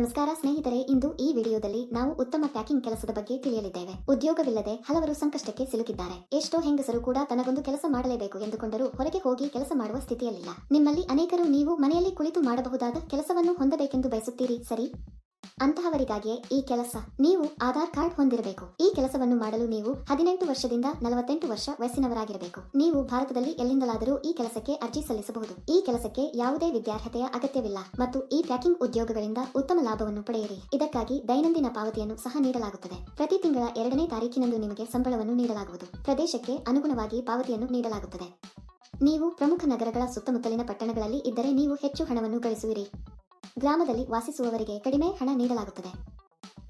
ನಮಸ್ಕಾರ ಸ್ನೇಹಿತರೆ, ಇಂದು ಈ ವಿಡಿಯೋದಲ್ಲಿ ನಾವು ಉತ್ತಮ ಪ್ಯಾಕಿಂಗ್ ಕೆಲಸದ ಬಗ್ಗೆ ತಿಳಿಯಲಿದ್ದೇವೆ. ಉದ್ಯೋಗವಿಲ್ಲದೆ ಹಲವರು ಸಂಕಷ್ಟಕ್ಕೆ ಸಿಲುಕಿದ್ದಾರೆ. ಎಷ್ಟೋ ಹೆಂಗಸರು ಕೂಡ ತನಗೊಂದು ಕೆಲಸ ಮಾಡಲೇಬೇಕು ಎಂದುಕೊಂಡರು ಹೊರಗೆ ಹೋಗಿ ಕೆಲಸ ಮಾಡುವ ಸ್ಥಿತಿಯಲ್ಲಿಲ್ಲ. ನಿಮ್ಮಲ್ಲಿ ಅನೇಕರು ನೀವು ಮನೆಯಲ್ಲಿ ಕುಳಿತು ಮಾಡಬಹುದಾದ ಕೆಲಸವನ್ನು ಹೊಂದಬೇಕೆಂದು ಬಯಸುತ್ತೀರಿ, ಸರಿ? ಅಂತಹವರಿಗಾಗಿಯೇ ಈ ಕೆಲಸ. ನೀವು ಆಧಾರ್ ಕಾರ್ಡ್ ಹೊಂದಿರಬೇಕು. ಈ ಕೆಲಸವನ್ನು ಮಾಡಲು ನೀವು ಹದಿನೆಂಟು ವರ್ಷದಿಂದ ನಲವತ್ತೆಂಟು ವರ್ಷ ವಯಸ್ಸಿನವರಾಗಿರಬೇಕು. ನೀವು ಭಾರತದಲ್ಲಿ ಎಲ್ಲಿಂದಲಾದರೂ ಈ ಕೆಲಸಕ್ಕೆ ಅರ್ಜಿ ಸಲ್ಲಿಸಬಹುದು. ಈ ಕೆಲಸಕ್ಕೆ ಯಾವುದೇ ವಿದ್ಯಾರ್ಹತೆಯ ಅಗತ್ಯವಿಲ್ಲ ಮತ್ತು ಈ ಪ್ಯಾಕಿಂಗ್ ಉದ್ಯೋಗಗಳಿಂದ ಉತ್ತಮ ಲಾಭವನ್ನು ಪಡೆಯಿರಿ. ಇದಕ್ಕಾಗಿ ದೈನಂದಿನ ಪಾವತಿಯನ್ನು ಸಹ ನೀಡಲಾಗುತ್ತದೆ. ಪ್ರತಿ ತಿಂಗಳ ಎರಡನೇ ತಾರೀಕಿನಂದು ನಿಮಗೆ ಸಂಬಳವನ್ನು ನೀಡಲಾಗುವುದು. ಪ್ರದೇಶಕ್ಕೆ ಅನುಗುಣವಾಗಿ ಪಾವತಿಯನ್ನು ನೀಡಲಾಗುತ್ತದೆ. ನೀವು ಪ್ರಮುಖ ನಗರಗಳ ಸುತ್ತಮುತ್ತಲಿನ ಪಟ್ಟಣಗಳಲ್ಲಿ ಇದ್ದರೆ ನೀವು ಹೆಚ್ಚು ಹಣವನ್ನು ಗಳಿಸುವಿರಿ. ಗ್ರಾಮದಲ್ಲಿ ವಾಸಿಸುವವರಿಗೆ ಕಡಿಮೆ ಹಣ ನೀಡಲಾಗುತ್ತದೆ.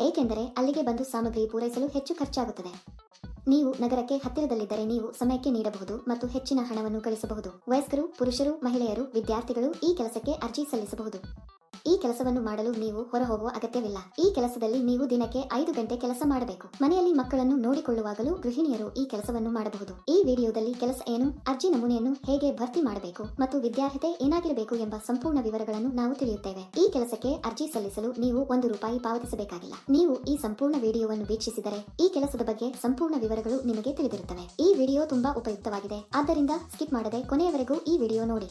ಏಕೆಂದರೆ ಅಲ್ಲಿಗೆ ಬಂದು ಸಾಮಗ್ರಿ ಪೂರೈಸಲು ಹೆಚ್ಚು ಖರ್ಚಾಗುತ್ತದೆ. ನೀವು ನಗರಕ್ಕೆ ಹತ್ತಿರದಲ್ಲಿದ್ದರೆ ನೀವು ಸಮಯಕ್ಕೆ ನೀಡಬಹುದು ಮತ್ತು ಹೆಚ್ಚಿನ ಹಣವನ್ನು ಗಳಿಸಬಹುದು. ವಯಸ್ಕರು, ಪುರುಷರು, ಮಹಿಳೆಯರು, ವಿದ್ಯಾರ್ಥಿಗಳು ಈ ಕೆಲಸಕ್ಕೆ ಅರ್ಜಿ ಸಲ್ಲಿಸಬಹುದು. ಈ ಕೆಲಸವನ್ನು ಮಾಡಲು ನೀವು ಹೊರಹೋಗುವ ಅಗತ್ಯವಿಲ್ಲ. ಈ ಕೆಲಸದಲ್ಲಿ ನೀವು ದಿನಕ್ಕೆ ಐದು ಗಂಟೆ ಕೆಲಸ ಮಾಡಬೇಕು. ಮನೆಯಲ್ಲಿ ಮಕ್ಕಳನ್ನು ನೋಡಿಕೊಳ್ಳುವಾಗಲೂ ಗೃಹಿಣಿಯರು ಈ ಕೆಲಸವನ್ನು ಮಾಡಬಹುದು. ಈ ವಿಡಿಯೋದಲ್ಲಿ ಕೆಲಸ ಏನು, ಅರ್ಜಿ ನಮೂನೆಯನ್ನು ಹೇಗೆ ಭರ್ತಿ ಮಾಡಬೇಕು ಮತ್ತು ವಿದ್ಯಾರ್ಹತೆ ಏನಾಗಿರಬೇಕು ಎಂಬ ಸಂಪೂರ್ಣ ವಿವರಗಳನ್ನು ನಾವು ತಿಳಿಯುತ್ತೇವೆ. ಈ ಕೆಲಸಕ್ಕೆ ಅರ್ಜಿ ಸಲ್ಲಿಸಲು ನೀವು ಒಂದು ರೂಪಾಯಿ ಪಾವತಿಸಬೇಕಾಗಿಲ್ಲ. ನೀವು ಈ ಸಂಪೂರ್ಣ ವಿಡಿಯೋವನ್ನು ವೀಕ್ಷಿಸಿದರೆ ಈ ಕೆಲಸದ ಬಗ್ಗೆ ಸಂಪೂರ್ಣ ವಿವರಗಳು ನಿಮಗೆ ತಿಳಿದಿರುತ್ತವೆ. ಈ ವಿಡಿಯೋ ತುಂಬಾ ಉಪಯುಕ್ತವಾಗಿದೆ. ಆದ್ದರಿಂದ ಸ್ಕಿಪ್ ಮಾಡದೆ ಕೊನೆಯವರೆಗೂ ಈ ವಿಡಿಯೋ ನೋಡಿ.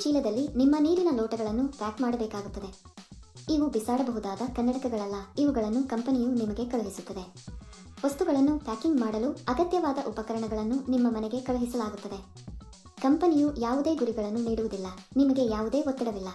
ಚೀಲದಲ್ಲಿ ನಿಮ್ಮ ನೀರಿನ ಲೋಟಗಳನ್ನು ಪ್ಯಾಕ್ ಮಾಡಬೇಕಾಗುತ್ತದೆ. ಇವು ಬಿಸಾಡಬಹುದಾದ ಕನ್ನಡಕಗಳಲ್ಲ, ಇವುಗಳನ್ನು ಕಂಪನಿಯು ನಿಮಗೆ ಕಳುಹಿಸುತ್ತದೆ. ವಸ್ತುಗಳನ್ನು ಪ್ಯಾಕಿಂಗ್ ಮಾಡಲು ಅಗತ್ಯವಾದ ಉಪಕರಣಗಳನ್ನು ನಿಮ್ಮ ಮನೆಗೆ ಕಳುಹಿಸಲಾಗುತ್ತದೆ. ಕಂಪನಿಯು ಯಾವುದೇ ಗುರಿಗಳನ್ನು ನೀಡುವುದಿಲ್ಲ, ನಿಮಗೆ ಯಾವುದೇ ಒತ್ತಡವಿಲ್ಲ.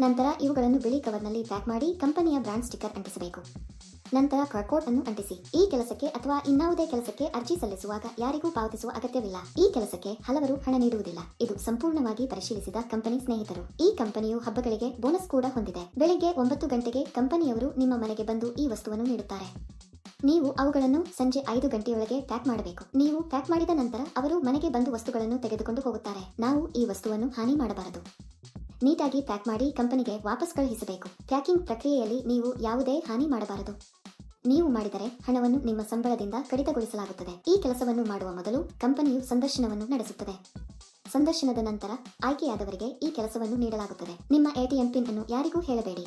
ನಂತರ ಇವುಗಳನ್ನು ಬಿಳಿ ಕವರ್ನಲ್ಲಿ ಪ್ಯಾಕ್ ಮಾಡಿ ಕಂಪನಿಯ ಬ್ರಾಂಡ್ ಸ್ಟಿಕ್ಕರ್ ಅಂಟಿಸಬೇಕು. ನಂತರ ಕರ್ಕೋಟ್ ಅನ್ನು ಅಂಟಿಸಿ. ಈ ಕೆಲಸಕ್ಕೆ ಅಥವಾ ಇನ್ನಾವುದೇ ಕೆಲಸಕ್ಕೆ ಅರ್ಜಿ ಸಲ್ಲಿಸುವಾಗ ಯಾರಿಗೂ ಪಾವತಿಸುವ ಅಗತ್ಯವಿಲ್ಲ. ಈ ಕೆಲಸಕ್ಕೆ ಹಲವರು ಹಣ ನೀಡುವುದಿಲ್ಲ. ಇದು ಸಂಪೂರ್ಣವಾಗಿ ಪರಿಶೀಲಿಸಿದ ಕಂಪನಿ ಸ್ನೇಹಿತರು. ಈ ಕಂಪನಿಯು ಹಬ್ಬಗಳಿಗೆ ಬೋನಸ್ ಕೂಡ ಹೊಂದಿದೆ. ಬೆಳಿಗ್ಗೆ ಒಂಬತ್ತು ಗಂಟೆಗೆ ಕಂಪನಿಯವರು ನಿಮ್ಮ ಮನೆಗೆ ಬಂದು ಈ ವಸ್ತುವನ್ನು ನೀಡುತ್ತಾರೆ. ನೀವು ಅವುಗಳನ್ನು ಸಂಜೆ ಐದು ಗಂಟೆಯೊಳಗೆ ಪ್ಯಾಕ್ ಮಾಡಬೇಕು. ನೀವು ಪ್ಯಾಕ್ ಮಾಡಿದ ನಂತರ ಅವರು ಮನೆಗೆ ಬಂದು ವಸ್ತುಗಳನ್ನು ತೆಗೆದುಕೊಂಡು ಹೋಗುತ್ತಾರೆ. ನಾವು ಈ ವಸ್ತುವನ್ನು ಹಾನಿ ಮಾಡಬಾರದು. ನೀಟಾಗಿ ಪ್ಯಾಕ್ ಮಾಡಿ ಕಂಪನಿಗೆ ವಾಪಸ್ ಕಳುಹಿಸಬೇಕು. ಪ್ಯಾಕಿಂಗ್ ಪ್ರಕ್ರಿಯೆಯಲ್ಲಿ ನೀವು ಯಾವುದೇ ಹಾನಿ ಮಾಡಬಾರದು. ನೀವು ಮಾಡಿದರೆ ಹಣವನ್ನು ನಿಮ್ಮ ಸಂಬಳದಿಂದ ಕಡಿತಗೊಳಿಸಲಾಗುತ್ತದೆ. ಈ ಕೆಲಸವನ್ನು ಮಾಡುವ ಮೊದಲು ಕಂಪನಿಯು ಸಂದರ್ಶನವನ್ನು ನಡೆಸುತ್ತದೆ. ಸಂದರ್ಶನದ ನಂತರ ಆಯ್ಕೆಯಾದವರಿಗೆ ಈ ಕೆಲಸವನ್ನು ನೀಡಲಾಗುತ್ತದೆ. ನಿಮ್ಮ ಎಟಿಎಂ ಪಿನ್ ಅನ್ನು ಯಾರಿಗೂ ಹೇಳಬೇಡಿ.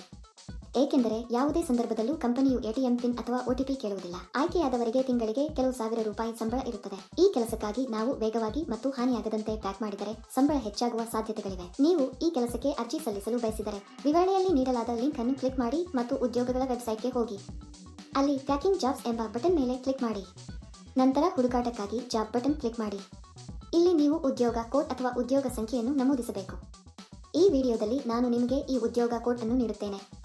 ಏಕೆಂದರೆ ಯಾವುದೇ ಸಂದರ್ಭದಲ್ಲೂ ಕಂಪನಿಯು ಎಟಿಎಂ ಪಿನ್ ಅಥವಾ ಒಟಿಪಿ ಕೇಳುವುದಿಲ್ಲ. ಆಯ್ಕೆಯಾದವರಿಗೆ ತಿಂಗಳಿಗೆ ಕೆಲವು ಸಾವಿರ ರೂಪಾಯಿ ಸಂಬಳ ಇರುತ್ತದೆ. ಈ ಕೆಲಸಕ್ಕಾಗಿ ನಾವು ವೇಗವಾಗಿ ಮತ್ತು ಹಾನಿಯಾಗದಂತೆ ಪ್ಯಾಕ್ ಮಾಡಿದರೆ ಸಂಬಳ ಹೆಚ್ಚಾಗುವ ಸಾಧ್ಯತೆಗಳಿವೆ. ನೀವು ಈ ಕೆಲಸಕ್ಕೆ ಅರ್ಜಿ ಸಲ್ಲಿಸಲು ಬಯಸಿದರೆ ವಿವರಣೆಯಲ್ಲಿ ನೀಡಲಾದ ಲಿಂಕ್ ಅನ್ನು ಕ್ಲಿಕ್ ಮಾಡಿ ಮತ್ತು ಉದ್ಯೋಗಗಳ ವೆಬ್ಸೈಟ್ಗೆ ಹೋಗಿ. ಅಲ್ಲಿ ಪ್ಯಾಕಿಂಗ್ ಜಾಬ್ಸ್ ಎಂಬ ಬಟನ್ ಮೇಲೆ ಕ್ಲಿಕ್ ಮಾಡಿ. ನಂತರ ಹುಡುಕಾಟಕ್ಕಾಗಿ ಜಾಬ್ ಬಟನ್ ಕ್ಲಿಕ್ ಮಾಡಿ. ಇಲ್ಲಿ ನೀವು ಉದ್ಯೋಗ ಕೋಡ್ ಅಥವಾ ಉದ್ಯೋಗ ಸಂಖ್ಯೆಯನ್ನು ನಮೂದಿಸಬೇಕು. ಈ ವಿಡಿಯೋದಲ್ಲಿ ನಾನು ನಿಮಗೆ ಈ ಉದ್ಯೋಗ ಕೋಡ್ ಅನ್ನು ನೀಡುತ್ತೇನೆ.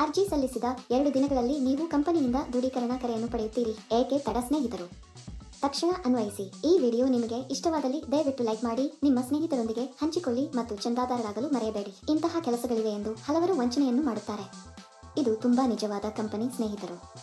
ಅರ್ಜಿ ಸಲ್ಲಿಸಿದ ಎರಡು ದಿನಗಳಲ್ಲಿ ನೀವು ಕಂಪನಿಯಿಂದ ದೃಢೀಕರಣ ಕರೆಯನ್ನು ಪಡೆಯುತ್ತೀರಿ. ಏಕೆ ತಡ ಸ್ನೇಹಿತರು? ತಕ್ಷಣ ಅನ್ವಯಿಸಿ. ಈ ವಿಡಿಯೋ ನಿಮಗೆ ಇಷ್ಟವಾದಲ್ಲಿ ದಯವಿಟ್ಟು ಲೈಕ್ ಮಾಡಿ, ನಿಮ್ಮ ಸ್ನೇಹಿತರೊಂದಿಗೆ ಹಂಚಿಕೊಳ್ಳಿ ಮತ್ತು ಚಂದಾದಾರರಾಗಲು ಮರೆಯಬೇಡಿ. ಇಂತಹ ಕೆಲಸಗಳಿವೆ ಎಂದು ಹಲವರು ವಂಚನೆಯನ್ನು ಮಾಡುತ್ತಾರೆ. ಇದು ತುಂಬಾ ನಿಜವಾದ ಕಂಪನಿ ಸ್ನೇಹಿತರು.